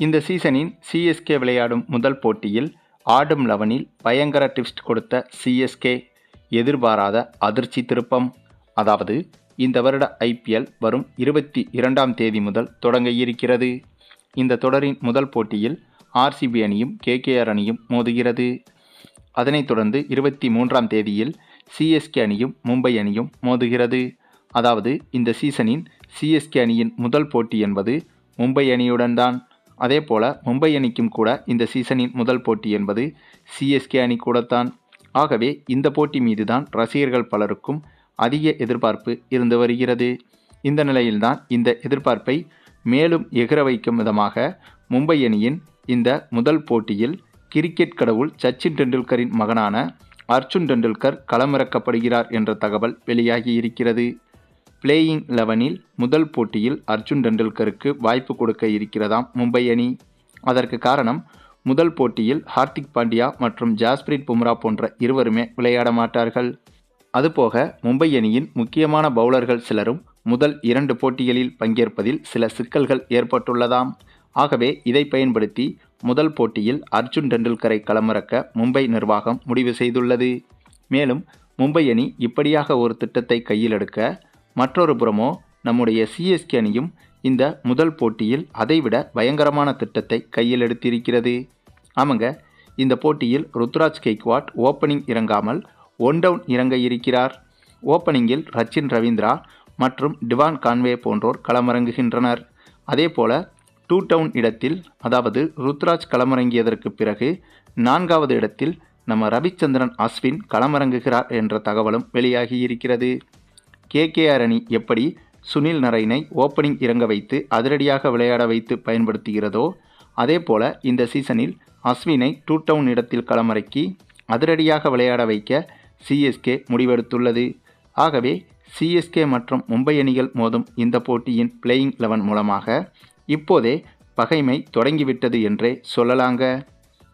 இந்த சீசனின் சிஎஸ்கே விளையாடும் முதல் போட்டியில் ஆடும் லெவனில் பயங்கர ட்விஸ்ட் கொடுத்த சிஎஸ்கே எதிர்பாராத அதிர்ச்சி திருப்பம். அதாவது இந்த வருட ஐபிஎல் வரும் இருபத்தி இரண்டாம் தேதி முதல் தொடங்க இருக்கிறது. இந்த தொடரின் முதல் போட்டியில் ஆர்சிபி அணியும் கேகேஆர் அணியும் மோதுகிறது. அதனைத் தொடர்ந்து இருபத்தி மூன்றாம் தேதியில் சிஎஸ்கே அணியும் மும்பை அணியும் மோதுகிறது. அதாவது இந்த சீசனின் சிஎஸ்கே அணியின் முதல் போட்டி என்பது மும்பை அணியுடன் தான். அதே போல் மும்பை அணிக்கும் கூட இந்த சீசனின் முதல் போட்டி என்பது சிஎஸ்கே அணி கூடத்தான். ஆகவே இந்த போட்டி மீதுதான் ரசிகர்கள் பலருக்கும் அதிக எதிர்பார்ப்பு இருந்து வருகிறது. இந்த நிலையில்தான் இந்த எதிர்பார்ப்பை மேலும் எகிர வைக்கும் விதமாக மும்பை அணியின் இந்த முதல் போட்டியில் கிரிக்கெட் கடவுள் சச்சின் டெண்டுல்கரின் மகனான அர்ஜுன் டெண்டுல்கர் களமிறக்கப்படுகிறார் என்ற தகவல் வெளியாகி இருக்கிறது. பிளேயிங் லெவனில் முதல் போட்டியில் அர்ஜுன் டெண்டுல்கருக்கு வாய்ப்பு கொடுக்க இருக்கிறதாம் மும்பை அணி. அதற்கு காரணம் முதல் போட்டியில் ஹார்திக் பாண்டியா மற்றும் ஜாஸ்பிரிட் பும்ரா போன்ற இருவருமே விளையாட மாட்டார்கள். அதுபோக மும்பை அணியின் முக்கியமான பவுலர்கள் சிலரும் முதல் இரண்டு போட்டிகளில் பங்கேற்பதில் சில சிக்கல்கள் ஏற்பட்டுள்ளதாம். ஆகவே இதை பயன்படுத்தி முதல் போட்டியில் அர்ஜுன் டெண்டுல்கரை களமிறக்க மும்பை நிர்வாகம் முடிவு செய்துள்ளது. மேலும் மும்பை அணி இப்படியாக ஒரு திட்டத்தை கையில் எடுக்க மற்றொரு புறமோ நம்முடைய சிஎஸ்கே அணியும் இந்த முதல் போட்டியில் அதைவிட பயங்கரமான திட்டத்தை கையில் எடுத்திருக்கிறது. ஆமாங்க இந்த போட்டியில் ருத்ராஜ் கெய்க்வாட் ஓப்பனிங் இறங்காமல் ஒன் டவுன் இறங்க இருக்கிறார். ஓப்பனிங்கில் ரச்சின் ரவீந்திரா மற்றும் டிவான் கான்வே போன்றோர் களமிறங்குகின்றனர். அதேபோல டூ டவுன் இடத்தில் அதாவது ருத்ராஜ் களமிறங்கியதற்கு பிறகு நான்காவது இடத்தில் நம்ம ரவிச்சந்திரன் அஸ்வின் களமிறங்குகிறார் என்ற தகவலும் வெளியாகி இருக்கிறது. கேகேஆர் அணி எப்படி சுனில் நரைனை ஓப்பனிங் இறங்க வைத்து அதிரடியாக விளையாட வைத்து பயன்படுத்துகிறதோ அதே போல இந்த சீசனில் அஸ்வினை டூ டவுன் இடத்தில் களமிறக்கி அதிரடியாக விளையாட வைக்க சிஎஸ்கே முடிவெடுத்துள்ளது. ஆகவே சிஎஸ்கே மற்றும் மும்பை அணிகள் மோதும் இந்த போட்டியின் பிளேயிங் லெவன் மூலமாக இப்போதே பகைமை தொடங்கிவிட்டது என்றே சொல்லலாங்க.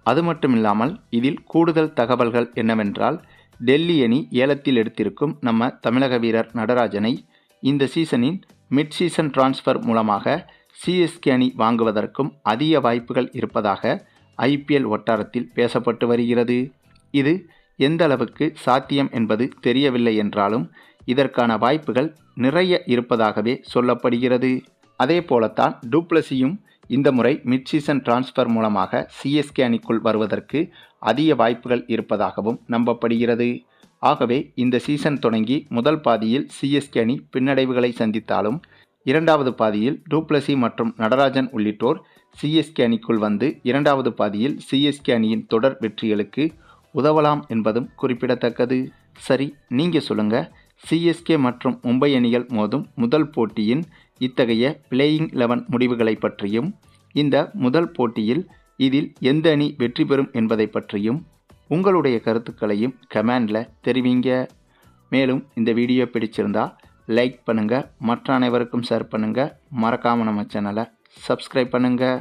அது மட்டும் இல்லாமல் இதில் கூடுதல் தகவல்கள் என்னவென்றால் டெல்லி அணி ஏலத்தில் எடுத்திருக்கும் நம்ம தமிழக வீரர் நடராஜனை இந்த சீசனின் மிட் சீசன் டிரான்ஸ்ஃபர் மூலமாக சிஎஸ்கே அணி வாங்குவதற்கும் அதிக வாய்ப்புகள் இருப்பதாக ஐபிஎல் வட்டாரத்தில் பேசப்பட்டு வருகிறது. இது எந்த அளவுக்கு சாத்தியம் என்பது தெரியவில்லை என்றாலும் இதற்கான வாய்ப்புகள் நிறைய இருப்பதாகவே சொல்லப்படுகிறது. அதே போலத்தான் டூப்ளசியும் இந்த முறை மிட் சீசன் டிரான்ஸ்ஃபர் மூலமாக சிஎஸ்கே அணிக்குள் வருவதற்கு அதிக வாய்ப்புகள் இருப்பதாகவும் நம்பப்படுகிறது. ஆகவே இந்த சீசன் தொடங்கி முதல் பாதியில் சிஎஸ்கே அணி பின்னடைவுகளை சந்தித்தாலும் இரண்டாவது பாதியில் டூப்ளசி மற்றும் நடராஜன் உள்ளிட்டோர் சிஎஸ்கே அணிக்குள் வந்து இரண்டாவது பாதியில் சிஎஸ்கே அணியின் தொடர் வெற்றிகளுக்கு உதவலாம் என்பதும் குறிப்பிடத்தக்கது. சரி நீங்கள் சொல்லுங்கள் சிஎஸ்கே மற்றும் மும்பை அணிகள் மோதும் முதல் போட்டியின் இத்தகைய பிளேயிங் லெவன் முடிவுகளை பற்றியும் இந்த முதல் போட்டியில் இதில் எந்த அணி வெற்றி பெறும் என்பதை பற்றியும் உங்களுடைய கருத்துக்களையும் கமெண்டில் தெரிவிங்க. மேலும் இந்த வீடியோ பிடிச்சிருந்தா லைக் பண்ணுங்கள் மற்ற அனைவருக்கும் ஷேர் பண்ணுங்கள் மறக்காமல் நம்ம சேனலை சப்ஸ்கிரைப் பண்ணுங்கள்